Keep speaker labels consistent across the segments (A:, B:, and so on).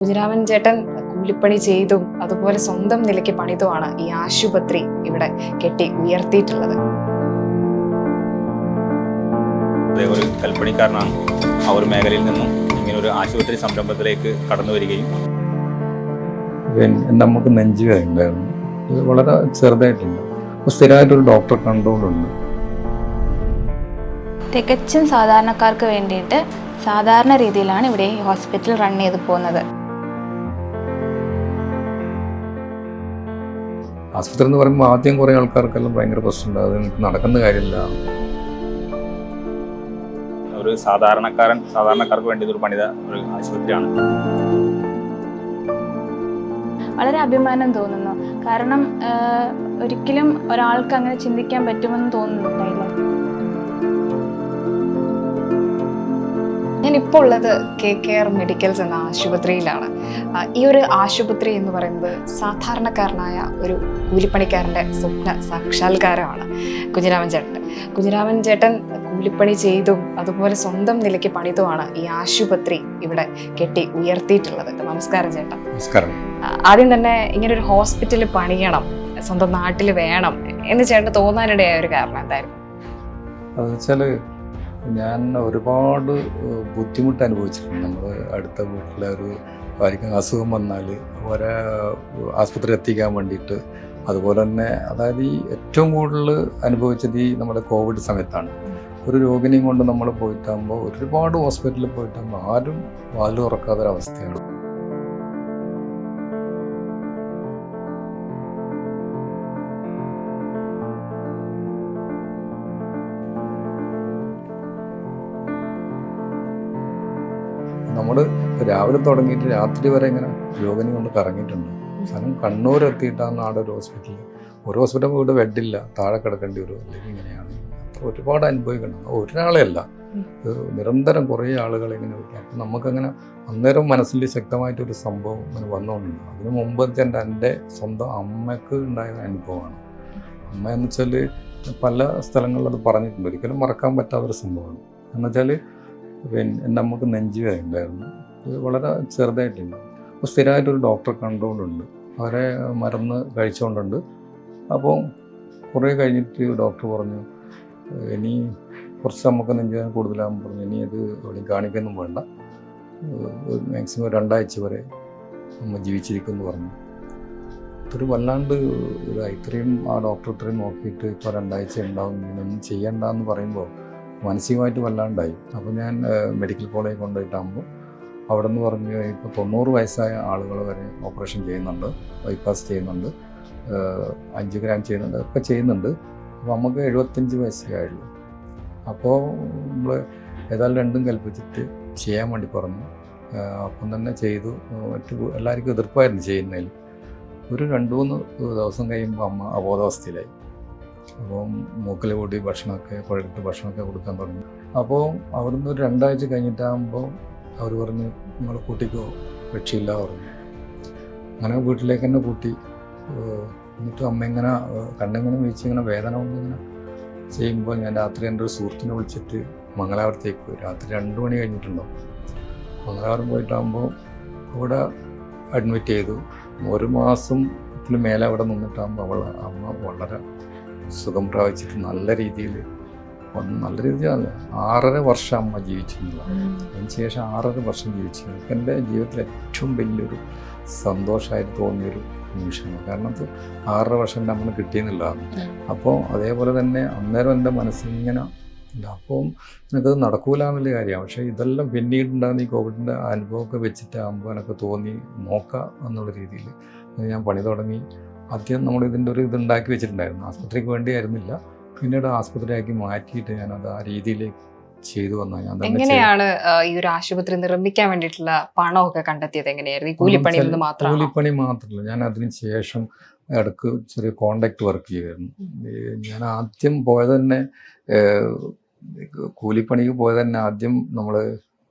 A: കുഞ്ഞിരാമൻ ചേട്ടൻ കൂലിപ്പണി ചെയ്തും അതുപോലെ സ്വന്തം നിലയ്ക്ക് പണിതുമാണ് ഈ ആശുപത്രി ഇവിടെ കെട്ടി ഉയർത്തിയിട്ടുള്ളത്.
B: ഒരു കൽപ്പണിക്കാരനാണ്. ആ ഒരു മേഖലയിൽ നിന്നും ഇങ്ങനെ ഒരു ആശുപത്രി സംരംഭത്തിലേക്ക് കടന്നു വരികയും.
C: നമുക്ക് നെഞ്ചുവേദന ഉണ്ടായിരുന്നു വളരെ ചെറുതായിട്ടുണ്ട്. സ്ഥിരമായിട്ടൊരു ഡോക്ടർ കൺട്രോളുണ്ട്
D: തികച്ചും സാധാരണക്കാർക്ക് വേണ്ടിയിട്ട് സാധാരണ രീതിയിലാണ് ഇവിടെ ഈ ഹോസ്പിറ്റൽ റൺ ചെയ്ത് പോകുന്നത്.
C: ആസ്പത്രി എന്ന് പറയുമ്പോൾ ആദ്യം കുറേ ആൾക്കാർക്കെല്ലാം ഭയങ്കര പ്രശ്നമുണ്ട്. അത് എനിക്ക് നടക്കുന്ന കാര്യമില്ല.
B: ഒരു സാധാരണക്കാരൻ സാധാരണക്കാർക്ക് വേണ്ടി ഒരു പണിത ഒരു ആശുപത്രിയാണ്.
D: വളരെ അഭിമാനം തോന്നുന്നു. കാരണം ഒരിക്കലും ഒരാൾക്ക് അങ്ങനെ ചിന്തിക്കാൻ പറ്റുമെന്ന് തോന്നുന്നുണ്ടായില്ല
A: ഞാൻ ഇപ്പോൾ ഉള്ളത് കെ കെ ആർ മെഡിക്കൽസ് എന്ന ആശുപത്രിയിലാണ്. ഈ ഒരു ആശുപത്രി എന്ന് പറയുന്നത് സാധാരണക്കാരനായ ഒരു കൂലിപ്പണിക്കാരന്റെ സ്വപ്ന സാക്ഷാത്കാരമാണ് കുഞ്ഞിരാമൻ ചേട്ടൻ. കുഞ്ഞിരാമൻ ചേട്ടൻ കൂലിപ്പണി ചെയ്തും അതുപോലെ സ്വന്തം നിലയ്ക്ക് പണിതുമാണ് ഈ ആശുപത്രി ഇവിടെ കെട്ടി ഉയർത്തിയിട്ടുള്ളത്. നമസ്കാരം ചേട്ടൻ
C: നമസ്കാരം.
A: ആദ്യം തന്നെ ഇങ്ങനെ ഒരു ഹോസ്പിറ്റലിൽ പണിയണം സ്വന്തം നാട്ടിൽ വേണം എന്ന് ചേട്ടൻ തോന്നാനിടയായ ഒരു കാരണം എന്തായിരുന്നു?
C: അത് വെച്ചാൽ ഞാൻ ഒരുപാട് ബുദ്ധിമുട്ട് അനുഭവിച്ചിട്ടുണ്ട്. നമ്മൾ അടുത്ത വീട്ടിലെ ഒരു ആർക്കും അസുഖം വന്നാൽ അവരെ ആസ്പത്രി എത്തിക്കാൻ വേണ്ടിയിട്ട്. അതുപോലെ തന്നെ അതായത് ഈ ഏറ്റവും കൂടുതൽ അനുഭവിച്ചത് ഈ നമ്മുടെ കോവിഡ് സമയത്താണ്. ഒരു രോഗിനെയും കൊണ്ട് നമ്മൾ പോയിട്ടാകുമ്പോൾ ഒരുപാട് ഹോസ്പിറ്റലിൽ പോയിട്ടാകുമ്പോൾ ആരും വാൽ തുറക്കാത്തൊരവസ്ഥയാണ് നമ്മൾ രാവിലെ തുടങ്ങിയിട്ട് രാത്രി വരെ ഇങ്ങനെ രോഗിനി കൊണ്ട് കറങ്ങിയിട്ടുണ്ട്. അവസാനം കണ്ണൂർ എത്തിയിട്ടാണ് ആടെ ഒരു ഹോസ്പിറ്റലിൽ ഒരു ഹോസ്പിറ്റൽ ഇവിടെ ബെഡില്ല താഴെ കിടക്കേണ്ടി വരും. അല്ലെങ്കിൽ ഇങ്ങനെയാണ്. ഒരുപാട് അനുഭവിക്കണം. ഒരാളെ അല്ല. നിരന്തരം കുറേ ആളുകൾ ഇങ്ങനെ വിളിക്കും. അപ്പം നമുക്കങ്ങനെ അന്നേരം മനസ്സിൽ ശക്തമായിട്ടൊരു സംഭവം ഇങ്ങനെ വന്നുകൊണ്ടുണ്ട് അതിന് മുമ്പ് വെച്ചാൽ എന്റെ സ്വന്തം അമ്മയ്ക്ക് ഉണ്ടായ അനുഭവമാണ്. അമ്മ എന്ന് വെച്ചാൽ പല സ്ഥലങ്ങളിലത് പറഞ്ഞിട്ടുണ്ട്. ഒരിക്കലും മറക്കാൻ പറ്റാത്തൊരു സംഭവമാണ്. എന്ന് വെച്ചാൽ പിന്നെ നമുക്ക് നെഞ്ചുവേദന ഉണ്ടായിരുന്നു. വളരെ ചെറുതായിട്ടുണ്ട് അപ്പോൾ സ്ഥിരമായിട്ടൊരു ഡോക്ടർ കൺട്രോളുണ്ട് അവരെ മരുന്ന് കഴിച്ചുകൊണ്ടുണ്ട് അപ്പോൾ കുറേ കഴിഞ്ഞിട്ട് ഡോക്ടർ പറഞ്ഞു ഇനി കുറച്ച് നമുക്ക് നെഞ്ചുവേദന കൂടുതലാകുമ്പോൾ പറഞ്ഞു. ഇനി അത് എവിടെയും കാണിക്കൊന്നും വേണ്ട. മാക്സിമം രണ്ടാഴ്ച വരെ നമ്മൾ ജീവിച്ചിരിക്കുമെന്ന് പറഞ്ഞു. ഒരു വല്ലാണ്ട് ഇതായി ഇത്രയും ആ ഡോക്ടർ ഇത്രയും നോക്കിയിട്ട് ഇപ്പോൾ രണ്ടാഴ്ച ഉണ്ടാവും. ഇങ്ങനെയൊന്നും ചെയ്യണ്ടെന്ന് പറയുമ്പോൾ മാനസികമായിട്ട് വല്ലാണ്ടായി. അപ്പോൾ ഞാൻ മെഡിക്കൽ കോളേജ് കൊണ്ടുപോയിട്ടാകുമ്പോൾ അവിടെ നിന്ന് പറഞ്ഞു ഇപ്പോൾ തൊണ്ണൂറ് വയസ്സായ ആളുകൾ വരെ ഓപ്പറേഷൻ ചെയ്യുന്നുണ്ട് ബൈപ്പാസ് ചെയ്യുന്നുണ്ട് അഞ്ച് ഗ്രാം ചെയ്യുന്നുണ്ട് ഒക്കെ ചെയ്യുന്നുണ്ട്. അപ്പോൾ നമുക്ക് എഴുപത്തഞ്ച് വയസ്സേ ആയുള്ളൂ. അപ്പോൾ നമ്മൾ ഏതായാലും രണ്ടും കൽപ്പിച്ചിട്ട് ചെയ്യാൻ വേണ്ടി പറഞ്ഞു. അപ്പം തന്നെ ചെയ്തു. മറ്റു എല്ലാവർക്കും എതിർപ്പായിരുന്നു ചെയ്യുന്നതിൽ. ഒരു രണ്ട് മൂന്ന് ദിവസം കഴിയുമ്പോൾ അമ്മ അബോധാവസ്ഥയിലായി. അപ്പോൾ മൂക്കിൽ കൂടി ഭക്ഷണമൊക്കെ കുഴലിട്ട് ഭക്ഷണമൊക്കെ കൊടുക്കാൻ തുടങ്ങി അപ്പോൾ അവിടുന്ന് ഒരു രണ്ടാഴ്ച കഴിഞ്ഞിട്ടാകുമ്പോൾ അവർ പറഞ്ഞ് നിങ്ങൾ കൂട്ടിക്കോ രക്ഷയില്ല പറഞ്ഞു. അങ്ങനെ വീട്ടിലേക്ക് തന്നെ കൂട്ടി. എന്നിട്ട് അമ്മ ഇങ്ങനെ കണ്ണിങ്ങനെ വീഴ്ച ഇങ്ങനെ വേദന കൊണ്ട് ഇങ്ങനെ ചെയ്യുമ്പോൾ ഞാൻ രാത്രി എന്റെ ഒരു സുഹൃത്തിനെ വിളിച്ചിട്ട് മംഗലാപുരത്തേക്ക് പോയി. രാത്രി രണ്ട് മണി കഴിഞ്ഞിട്ടുണ്ടാവും. മംഗലാപുരം പോയിട്ടാകുമ്പോൾ അവിടെ അഡ്മിറ്റ് ചെയ്തു. ഒരു മാസം മേലെ അവിടെ നിന്നിട്ടാകുമ്പോൾ അവൾ അമ്മ വളരെ സുഖം പ്രാപിച്ചിട്ട് നല്ല രീതിയിൽ നല്ല രീതിയിൽ ആറര വർഷം അമ്മ ജീവിച്ചിരുന്നതാണ് അതിന് ശേഷം ആറര വർഷം ജീവിച്ചു. എനിക്ക് എന്റെ ജീവിതത്തിൽ ഏറ്റവും വലിയൊരു സന്തോഷമായിട്ട് തോന്നിയൊരു നിമിഷമാണ്. കാരണം അത് ആറര വർഷം എന്റെ അമ്മ കിട്ടിയെന്നുള്ളതാണ് അപ്പോൾ അതേപോലെ തന്നെ അന്നേരം എന്റെ മനസ്സിങ്ങനെ അപ്പം എനിക്കത് നടക്കൂല എന്നുള്ള കാര്യമാണ്. പക്ഷേ ഇതെല്ലാം പിന്നീടുണ്ടാകുന്ന ഈ കോവിഡിന്റെ അനുഭവമൊക്കെ വെച്ചിട്ടാകുമ്പോൾ എനിക്ക് തോന്നി നോക്കാം എന്നുള്ള രീതിയിൽ ഞാൻ പണി തുടങ്ങി. ആദ്യം നമ്മൾ ഇതിന്റെ ഒരു ഇതുണ്ടാക്കി വെച്ചിട്ടുണ്ടായിരുന്നു. ആസ്പത്രിക്ക് വേണ്ടിയായിരുന്നില്ല പിന്നീട് ആസ്പത്രിയാക്കി മാറ്റിയിട്ട് ഞാനത് ആ രീതിയിലേക്ക് ചെയ്തു വന്ന. ഞാൻ
A: എങ്ങനെയാണ് ഈ ഒരു ആശുപത്രി നിർമ്മിക്കാൻ വേണ്ടിയിട്ടുള്ള പണമൊക്കെ കണ്ടെത്തിയത്? എങ്ങനെയായിരുന്നു? കൂലിപ്പണി മാത്രം
C: കൂലിപ്പണി മാത്രമല്ല. ഞാൻ അതിന് ശേഷം ഇടയ്ക്ക് ചെറിയ കോണ്ടാക്ട് വർക്ക് ചെയ്യുമായിരുന്നു ഞാൻ ആദ്യം പോയത് തന്നെ കൂലിപ്പണിക്ക് പോയത് തന്നെ ആദ്യം നമ്മൾ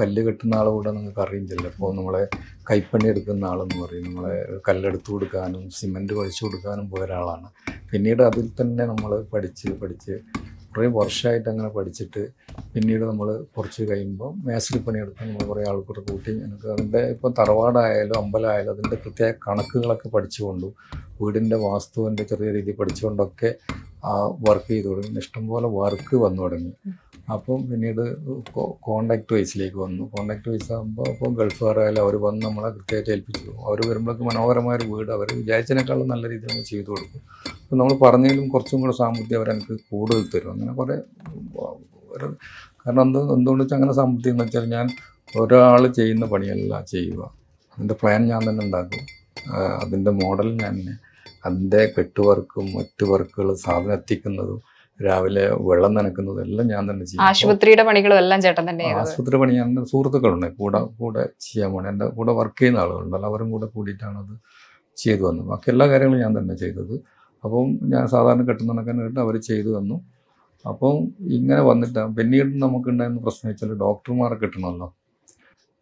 C: കല്ല് കെട്ടുന്ന ആളെ കൂടെ നിങ്ങൾക്ക് അറിയും ചിലപ്പോൾ നമ്മളെ കൈപ്പണി എടുക്കുന്ന ആളെന്ന് പറയും. നമ്മളെ കല്ലെടുത്ത് കൊടുക്കാനും സിമന്റ് കുഴച്ച് കൊടുക്കാനും പോയ ഒരാളാണ്. പിന്നീട് അതിൽ തന്നെ നമ്മൾ പഠിച്ച് പഠിച്ച് കുറേ വർഷമായിട്ട് അങ്ങനെ പഠിച്ചിട്ട് പിന്നീട് നമ്മൾ കുറച്ച് കഴിയുമ്പോൾ മേസ്തിരി പണിയെടുത്ത് നമ്മൾ കുറേ ആൾക്കൂടെ കൂട്ടി എനിക്ക് അതിന്റെ ഇപ്പോൾ തറവാടായാലും അമ്പലമായാലും അതിന്റെ പ്രത്യേക കണക്കുകളൊക്കെ പഠിച്ചുകൊണ്ടും വീടിന്റെ വാസ്തുവിന്റെ ചെറിയ രീതി പഠിച്ചുകൊണ്ടൊക്കെ ആ വർക്ക് ചെയ്തു തുടങ്ങി. ഇഷ്ടംപോലെ വർക്ക് വന്നു തുടങ്ങി. അപ്പം പിന്നീട് കോണ്ടാക്ട് വൈസിലേക്ക് വന്നു. കോണ്ടാക്ട് വൈസ് ആകുമ്പോൾ ഗൾഫ് ഗൾഫുകാരായാലും അവർ വന്ന് നമ്മളെ കൃത്യമായിട്ട് ഏൽപ്പിച്ചു അവർ വരുമ്പോഴേക്ക് മനോഹരമായ ഒരു വീട് അവർ വിചാരിച്ചതിനേക്കാളും നല്ല രീതിയിൽ നമ്മൾ ചെയ്തു കൊടുക്കും. അപ്പം നമ്മൾ പറഞ്ഞതിലും കുറച്ചും കൂടെ സാമ്പത്തികം അവരെനിക്ക് കൂടുതൽ തരും. അങ്ങനെ കുറേ കാരണം എന്ത് എന്തുകൊണ്ട് വെച്ചാൽ അങ്ങനെ സാമ്പത്തികം എന്ന് വെച്ചാൽ ഞാൻ ഒരാൾ ചെയ്യുന്ന പണിയല്ല ചെയ്യുക. അതിന്റെ പ്ലാൻ ഞാൻ തന്നെ ഉണ്ടാക്കും. അതിന്റെ മോഡൽ ഞാൻ തന്നെ. അതിന്റെ കെട്ടുവർക്കും മറ്റ് വർക്കുകൾ സാധനം എത്തിക്കുന്നതും രാവിലെ വെള്ളം നനക്കുന്നതെല്ലാം ഞാൻ തന്നെ ചെയ്യും.
A: ആശുപത്രിയുടെ പണികളും എല്ലാം ചേട്ടൻ തന്നെ
C: ആശുപത്രി പണി എന്റെ സുഹൃത്തുക്കളുണ്ട്. കൂടെ കൂടെ ചെയ്യാൻ പോണേ. എന്റെ കൂടെ വർക്ക് ചെയ്യുന്ന ആളുകളുണ്ടല്ലോ അവരും കൂടെ കൂടിയിട്ടാണ് അത് ചെയ്തു വന്നത്. ബാക്കി എല്ലാ കാര്യങ്ങളും ഞാൻ തന്നെ ചെയ്തത്. അപ്പം ഞാൻ സാധാരണ കെട്ടുന്നതൊക്കെ കേട്ട് അവർ ചെയ്തു തന്നു. അപ്പം ഇങ്ങനെ വന്നിട്ട്. പിന്നീട് നമുക്കുണ്ടായിരുന്ന പ്രശ്നം വെച്ചാൽ ഡോക്ടർമാരെ കിട്ടണമല്ലോ.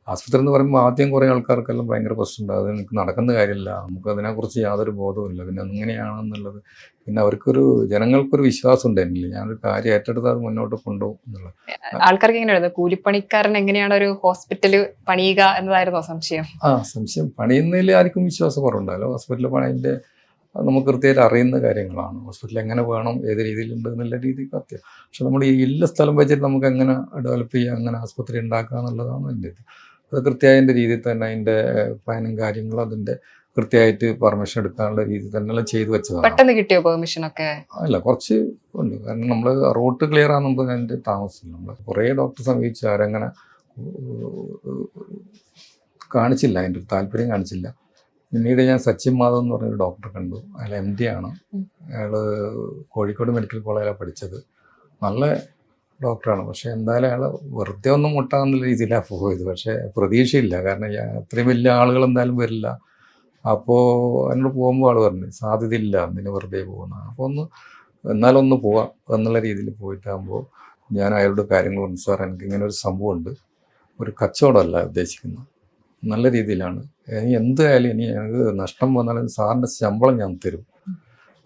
C: ആശുപത്രി എന്ന് പറയുമ്പോൾ ആദ്യം കുറേ ആൾക്കാർക്കെല്ലാം ഭയങ്കര പ്രശ്നമുണ്ട്. അത് എനിക്ക് നടക്കുന്ന കാര്യമില്ല. നമുക്ക് അതിനെക്കുറിച്ച് യാതൊരു ബോധവുമില്ല പിന്നെ അങ്ങനെയാണെന്നുള്ളത് പിന്നെ അവർക്കൊരു ജനങ്ങൾക്കൊരു വിശ്വാസം ഉണ്ട് എന്നില്ല ഞാനൊരു കാര്യം ഏറ്റെടുത്ത് അത് മുന്നോട്ട് കൊണ്ടുപോകും എന്നുള്ളത്.
A: ആൾക്കാർക്ക് എങ്ങനെയായിരുന്നു കൂലിപ്പണിക്കാരൻ എങ്ങനെയാണ് ഒരു ഹോസ്പിറ്റൽ പണിയുക എന്നതായിരുന്നു സംശയം?
C: ആ സംശയം. പണിയുന്നതിൽ ആർക്കും വിശ്വാസം കുറവുണ്ടല്ലോ ഹോസ്പിറ്റലിൽ പണിന്റെ നമുക്ക് കൃത്യമായിട്ട് അറിയുന്ന കാര്യങ്ങളാണ്. ഹോസ്പിറ്റൽ എങ്ങനെ വേണം ഏത് രീതിയിലുണ്ട് എന്നുള്ള രീതിക്ക് അത്യം. പക്ഷെ നമ്മൾ ഈ ഇല്ല സ്ഥലം വെച്ചിട്ട് നമുക്ക് എങ്ങനെ ഡെവലപ്പ് ചെയ്യാം അങ്ങനെ ആസ്പത്രി ഉണ്ടാക്കുക എന്നുള്ളതാണ് എന്റെ ഇത്. അത് കൃത്യമായ രീതിയിൽ തന്നെ അതിന്റെ പ്ലാനും കാര്യങ്ങളും അതിന്റെ കൃത്യമായിട്ട് പെർമിഷൻ എടുക്കാനുള്ള രീതി തന്നെ ചെയ്തു വെച്ചതാണ്.
A: പെട്ടെന്ന് കിട്ടിയോ പെർമിഷൻ ഒക്കെ
C: അല്ല കുറച്ച് ഉണ്ട്. കാരണം നമ്മൾ റോട്ട് ക്ലിയർ ആകുമ്പോൾ അതിന്റെ താമസം നമ്മൾ കുറേ ഡോക്ടർ സമീപിച്ചു അവരങ്ങനെ കാണിച്ചില്ല. അതിന്റെ താല്പര്യം കാണിച്ചില്ല. പിന്നീട് ഞാൻ സച്ചിൻ മാധവ് എന്ന് പറഞ്ഞൊരു ഡോക്ടറെ കണ്ടു. അയാൾ എം ഡി ആണ്. അയാൾ കോഴിക്കോട് മെഡിക്കൽ കോളേജിലാണ് പഠിച്ചത്. നല്ല ഡോക്ടറാണ്. പക്ഷേ എന്തായാലും അയാൾ വെറുതെ ഒന്നും മുട്ടാകുന്ന രീതിയിലാണ് പോയത്. പക്ഷേ പ്രതീക്ഷയില്ല. കാരണം അത്രയും വലിയ ആളുകൾ എന്തായാലും വരില്ല. അപ്പോൾ എന്നോട് പോകുമ്പോൾ ആൾ പറഞ്ഞു സാധ്യതയില്ല എന്തിനു വെറുതെ പോകുന്ന? അപ്പോൾ ഒന്ന് എന്നാലൊന്ന് പോവാം എന്നുള്ള രീതിയിൽ പോയിട്ടാകുമ്പോൾ ഞാൻ അയാളുടെ കാര്യങ്ങൾ പറഞ്ഞു സാർ എനിക്ക് ഇങ്ങനെ ഒരു സംഭവമുണ്ട്. ഒരു കച്ചവടമല്ല ഉദ്ദേശിക്കുന്നത്. നല്ല രീതിയിലാണ്. ഇനി എന്തായാലും ഇനി ഞങ്ങൾക്ക് നഷ്ടം വന്നാലും സാറിന്റെ ശമ്പളം ഞാൻ തരും.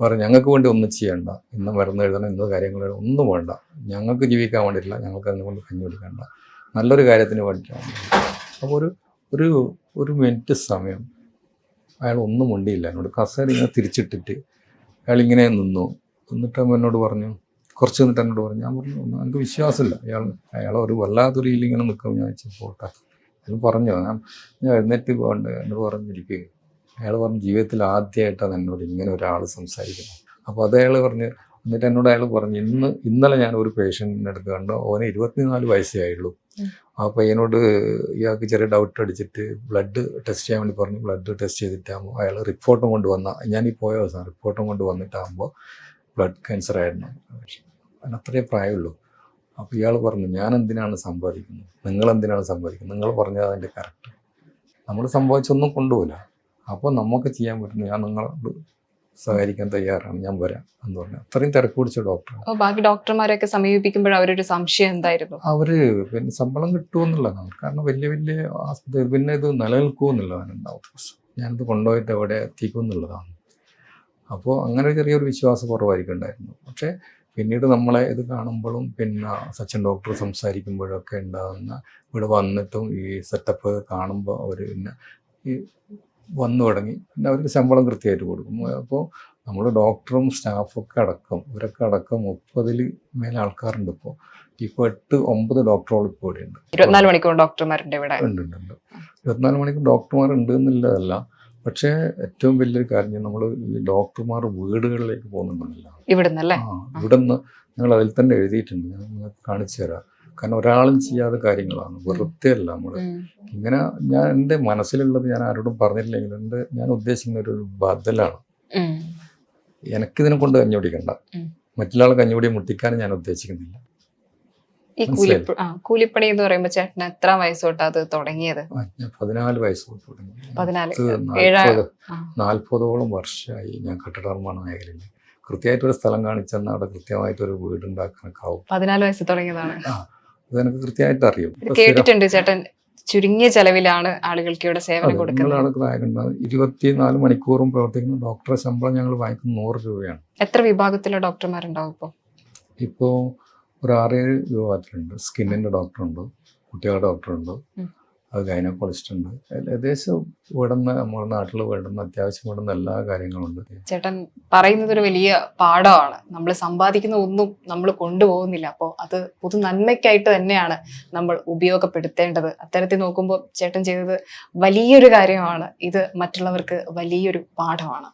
C: പറഞ്ഞു ഞങ്ങൾക്ക് വേണ്ടി ഒന്നും ചെയ്യണ്ട. ഇന്ന് മരുന്ന് എഴുതണം ഇന്ന് കാര്യങ്ങൾ ഒന്നും വേണ്ട. ഞങ്ങൾക്ക് ജീവിക്കാൻ വേണ്ടിയിട്ടില്ല. ഞങ്ങൾക്ക് അതിനുകൊണ്ട് കഞ്ഞി കൊടുക്കേണ്ട. നല്ലൊരു കാര്യത്തിന് വേണ്ടിയിട്ടാണ്. അപ്പോൾ ഒരു ഒരു ഒരു മിനിറ്റ് സമയം അയാൾ ഒന്നും മുണ്ടിയില്ല എന്നോട്. കസേര ഇങ്ങനെ തിരിച്ചിട്ടിട്ട് അയാൾ ഇങ്ങനെ നിന്നു. എന്നിട്ട് അവൻ എന്നോട് പറഞ്ഞു കുറച്ച് നിന്നിട്ട് എന്നോട് പറഞ്ഞു ഞാൻ പറഞ്ഞു എനിക്ക് വിശ്വാസമില്ല. അയാൾ അയാൾ ഒരു വല്ലാത്തൊരു രീതിയിൽ ഇങ്ങനെ നിൽക്കും ഞാൻ വെച്ചു പോട്ടെ. അയാൾ പറഞ്ഞു ഞാൻ ഞാൻ എഴുന്നേറ്റ് പോകണ്ട് എന്നോട് പറഞ്ഞിരിക്കുക അയാൾ പറഞ്ഞു ജീവിതത്തിൽ ആദ്യമായിട്ടാണ് എന്നോട് ഇങ്ങനെ ഒരാൾ സംസാരിക്കുന്നത്. അപ്പോൾ അത് അയാൾ പറഞ്ഞ് എന്നിട്ട് എന്നോട് അയാൾ പറഞ്ഞു ഇന്ന് ഇന്നലെ ഞാൻ ഒരു പേഷ്യന്റിന്റെ അടുത്ത് കണ്ടു. ഓന് ഇരുപത്തിനാല് വയസ്സേ ആയുള്ളൂ. ആ പയ്യനോട് ഇയാൾക്ക് ചെറിയ ഡൗട്ട് അടിച്ചിട്ട് ബ്ലഡ് ടെസ്റ്റ് ചെയ്യാൻ വേണ്ടി പറഞ്ഞു. ബ്ലഡ് ടെസ്റ്റ് ചെയ്തിട്ടാകുമ്പോൾ അയാൾ റിപ്പോർട്ടും കൊണ്ട് വന്ന ഞാൻ ഈ പോയ ദിവസം റിപ്പോർട്ടും കൊണ്ട് വന്നിട്ടാകുമ്പോൾ ബ്ലഡ് ക്യാൻസർ ആയിരുന്നു. അതിന് അത്രയേ പ്രായമുള്ളൂ. അപ്പോൾ ഇയാൾ പറഞ്ഞു ഞാൻ എന്തിനാണ് സമ്പാദിക്കുന്നത് നിങ്ങൾ എന്തിനാണ് സമ്പാദിക്കുന്നത് നിങ്ങൾ പറഞ്ഞത് അതിന്റെ കറക്റ്റ് നമ്മൾ സമ്പാദിച്ചൊന്നും കൊണ്ടുപോകില്ല അപ്പോൾ നമുക്ക് ചെയ്യാൻ പറ്റുന്നു ഞാൻ നിങ്ങളോട് സഹകരിക്കാൻ തയ്യാറാണ്. ഞാൻ വരാം എന്ന് പറഞ്ഞു. അത്രയും തിരക്ക് പിടിച്ച ഡോക്ടർ
A: ബാക്കി ഡോക്ടർമാരെയൊക്കെ സമീപിക്കുമ്പോൾ അവരൊരു സംശയം എന്തായിരുന്നു?
C: അവർ പിന്നെ ശമ്പളം കിട്ടുമെന്നുള്ളതാണ് കാരണം വലിയ വലിയ ആസ്പത്രി പിന്നെ ഇത് നിലനിൽക്കുമെന്നുള്ളതാണ് ഉണ്ടാവും ഞാനിത് കൊണ്ടുപോയിട്ട് എവിടെ എത്തിക്കുമെന്നുള്ളതാണ്. അപ്പോൾ അങ്ങനെ ചെറിയൊരു വിശ്വാസ കുറവായിരിക്കും ഉണ്ടായിരുന്നു പക്ഷേ പിന്നീട് നമ്മളെ ഇത് കാണുമ്പോഴും പിന്നെ സച്ചിൻ ഡോക്ടർ സംസാരിക്കുമ്പോഴൊക്കെ ഉണ്ടാകുന്ന ഇവിടെ വന്നിട്ടും ഈ സെറ്റപ്പ് കാണുമ്പോൾ അവർ പിന്നെ ഈ വന്നു തുടങ്ങി. പിന്നെ അവർക്ക് ശമ്പളം കൃത്യമായിട്ട് കൊടുക്കും. അപ്പോൾ നമ്മൾ ഡോക്ടറും സ്റ്റാഫൊക്കെ അടക്കം ഇവരൊക്കെ അടക്കം മുപ്പതിൽ മേലെ ആൾക്കാരുണ്ട് ഇപ്പോൾ ഇപ്പോൾ എട്ട് ഒമ്പത് ഡോക്ടറോളം ഇപ്പോൾ ഇവിടെ ഉണ്ട്
A: ഇരുപത്തിനാല് മണിക്കൂർ ഡോക്ടർമാരുണ്ട് ഇവിടെ.
C: ഉണ്ട് ഉണ്ട് ഉണ്ട്. ഇരുപത്തിനാല് മണിക്കൂർ ഡോക്ടർമാർ ഉണ്ട് എന്നുള്ളതല്ല. പക്ഷേ ഏറ്റവും വലിയൊരു കാര്യം നമ്മൾ ഈ ഡോക്ടർമാർ വീടുകളിലേക്ക് പോകുന്നുണ്ടല്ലോ.
A: ഇവിടുന്നല്ലേ?
C: ആ ഇവിടെ ഞങ്ങൾ അതിൽ തന്നെ എഴുതിയിട്ടുണ്ട്. ഞാൻ കാണിച്ചു തരാം. കാരണം ഒരാളും ചെയ്യാത്ത കാര്യങ്ങളാണ്. വെറുതെ അല്ല നമ്മൾ ഇങ്ങനെ ഞാൻ എന്റെ മനസ്സിലുള്ളത് ഞാൻ ആരോടും പറഞ്ഞിട്ടില്ലെങ്കിൽ എന്റെ ഞാൻ ഉദ്ദേശിക്കുന്ന ഒരു ബദലാണ്. എനിക്കിതിനെ കൊണ്ട് കഞ്ഞി പിടിക്കണ്ട
A: ഉം.
C: മറ്റുള്ള കഞ്ഞിപിടി മുട്ടിക്കാനും ഞാൻ ഉദ്ദേശിക്കുന്നില്ല.
A: ഈ കൂലിപ്പണി എന്ന് പറയുമ്പോ ചേട്ടന് എത്ര വയസ്സ് തൊട്ടാ അത് തുടങ്ങിയത്?
C: പതിനാല് വയസ്സ് തൊട്ട് തുടങ്ങി. നാൽപ്പതോളം വർഷമായി ഞാൻ കെട്ടിട നിർമ്മാണ മേഖലയിൽ കൃത്യമായിട്ടൊരു സ്ഥലം കാണിച്ചെന്നാൽ അവിടെ കൃത്യമായിട്ടൊരു വീട് ഉണ്ടാക്കാനൊക്കെ ആവും.
A: പതിനാല് വയസ്സ് തുടങ്ങിയതാണ്.
C: അത് എനിക്ക് കൃത്യമായിട്ട് അറിയും.
A: കേട്ടിട്ടുണ്ട് ചേട്ടൻ. ചുരുങ്ങിയ ചെലവിലാണ് ആളുകൾക്ക് ഇവിടെ സേവനം കൊടുക്കുന്നത്.
C: നിങ്ങളവിടെ ഇരുപത്തിനാല് മണിക്കൂറും പ്രവർത്തിക്കുന്ന ഡോക്ടറെ ശമ്പളം ഞങ്ങൾ വാങ്ങിക്കുന്നത് നൂറ് രൂപയാണ്.
A: എത്ര വിഭാഗത്തിലെ ഡോക്ടർമാരുണ്ടാവും ഇപ്പോൾ
C: ഇപ്പോൾ ഒരു ആറേഴ് വിഭാഗത്തിലുണ്ട്. സ്കിന്നിന്റെ ഡോക്ടറുണ്ട്. കുട്ടികളുടെ ഡോക്ടറുണ്ട്. ഗൈനക്കോളജിസ്റ്റ് ഉണ്ട് ഏകദേശം വേണ്ടുന്ന നമ്മുടെ നാട്ടിൽ വേണ്ടുന്ന അത്യാവശ്യം വേണ്ടുന്ന എല്ലാ കാര്യങ്ങളും ഉണ്ട്.
A: ചേട്ടൻ പറയുന്നത് ഒരു വലിയ പാഠമാണ്. നമ്മൾ സമ്പാദിക്കുന്ന ഒന്നും നമ്മൾ കൊണ്ടുപോകുന്നില്ല. അപ്പോൾ അത് പൊതു നന്മയ്ക്കായിട്ട് തന്നെയാണ് നമ്മൾ ഉപയോഗപ്പെടുത്തേണ്ടത്. അത്തരത്തിൽ നോക്കുമ്പോൾ ചേട്ടൻ ചെയ്തത് വലിയൊരു കാര്യമാണ്. ഇത് മറ്റുള്ളവർക്ക് വലിയൊരു പാഠമാണ്.